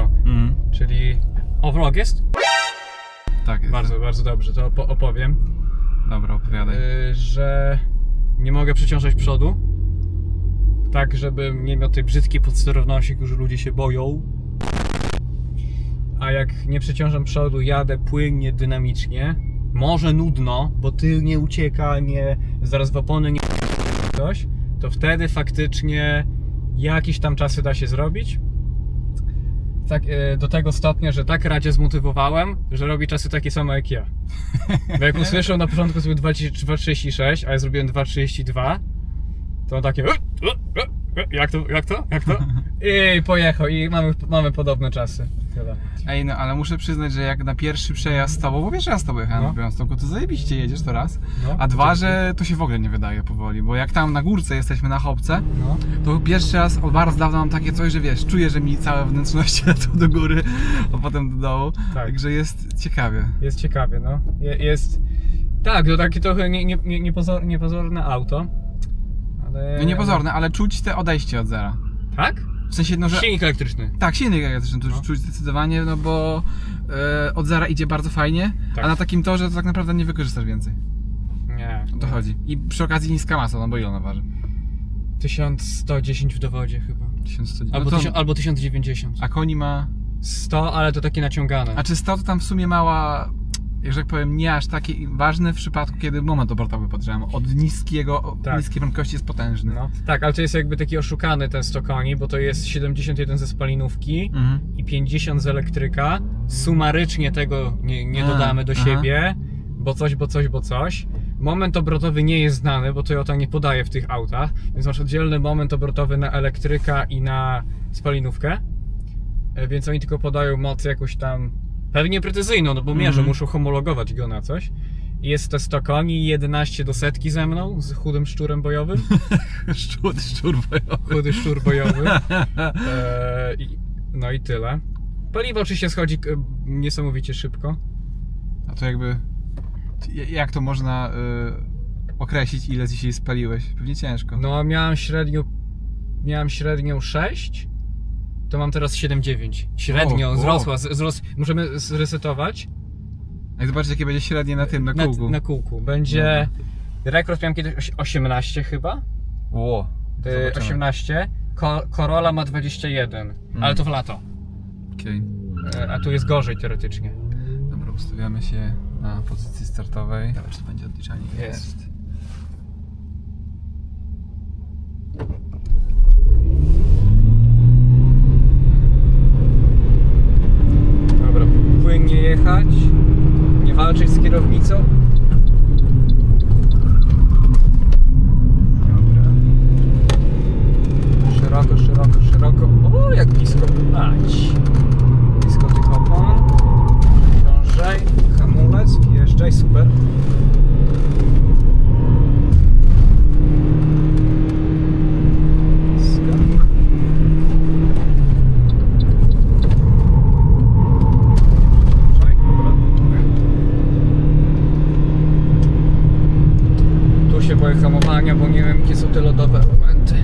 Mhm. Czyli o vlog jest? Tak, jest. Bardzo, bardzo dobrze, to opo- opowiem. Dobra, opowiadaj. Y, że nie mogę przyciążać przodu. Tak, żeby nie miał tej brzydkiej podsterowności, którzy ludzie się boją. A jak nie przyciążam przodu, jadę płynnie, dynamicznie. Może nudno, bo tył nie ucieka, nie, zaraz w opony nie coś, to wtedy faktycznie jakieś tam czasy da się zrobić. Tak, y, do tego stopnia, że tak Radzie zmotywowałem, że robi czasy takie same jak ja. Bo jak usłyszał na początku sobie 2,36, a ja zrobiłem 2,32, to on takie "E, e, e, jak to, jak to, jak to? I pojechał i mamy, mamy podobne czasy. Tyle. Ej, no ale muszę przyznać, że jak na pierwszy przejazd z tobą, bo pierwszy raz z tobą jechałem No. na Białymstoku, to zajebiście jedziesz to raz. No. A dwa, że to się w ogóle nie wydaje powoli, bo jak tam na górce jesteśmy na chopce, No. to pierwszy raz od bardzo dawno mam takie coś, że wiesz, czuję, że mi całe wnętrzności lecą do góry, a potem do dołu. Tak. Także jest ciekawie. Jest ciekawie, no. Je, jest. Tak, to takie trochę nie, nie, nie, niepozorne auto. Ale. No niepozorne, ale czuć te odejście od zera. Tak? W sensie, no, że... Silnik elektryczny. Tak, silnik elektryczny to No. czuć zdecydowanie, no bo e, od zera idzie bardzo fajnie, Tak. a na takim torze to tak naprawdę nie wykorzystasz więcej. Nie. O to chodzi. I przy okazji niska masa, no bo ile ona waży? 1110 w dowodzie chyba. 1100. Albo, no to, tysiąc, albo 1090. A koni ma... 100, ale to takie naciągane. A czy 100 to tam w sumie mała, że tak powiem, nie aż taki ważny w przypadku, kiedy moment obrotowy podgrzewamy. Od niskiego, Tak. niskiej prędkości jest potężny. No, tak, ale to jest jakby taki oszukany ten 100 koni, bo to jest 71 ze spalinówki Mhm. i 50 z elektryka. Sumarycznie tego nie, nie dodamy do aha. siebie, bo coś, bo coś, bo coś. Moment obrotowy nie jest znany, bo Toyota nie podaje w tych autach, więc masz oddzielny moment obrotowy na elektryka i na spalinówkę. E, Więc oni tylko podają moc jakąś tam pewnie precyzyjną, no bo mierzą, Mhm. muszą homologować go na coś. Jest te 100 koni, 11 do setki ze mną, z chudym szczurem bojowym. Szczur, szczur bojowy. chudy szczur bojowy. E, i, no i tyle. Paliwo oczywiście schodzi k- niesamowicie szybko. A to jakby... Jak to można y, określić, ile dzisiaj spaliłeś? Pewnie ciężko. No miałem średnią miałem średnią 6, to mam teraz 7,9. Średnio O, o. wzrosła, z, wzros, możemy zresetować I zobaczyć, jakie będzie średnie na tym, na na, kółku. na kółku. Będzie rekord miałem kiedyś oś- 18 chyba. Ło. E, Zobaczymy. 18. Ko, Corolla ma 21, ale to w lato. Okej. E, a tu jest gorzej teoretycznie. Dobra, ustawiamy się na pozycji startowej. Dobra, czy to będzie odliczanie? Jest. Dobra, płynnie jechać, nie walczyć kierownicą. Dobra. Szeroko, szeroko, szeroko. O, jak blisko. Ać. Blisko tych opon. Ciążej, hamulec, wjeżdżaj, super. hamowania, bo nie wiem, jakie są te lodowe elementy.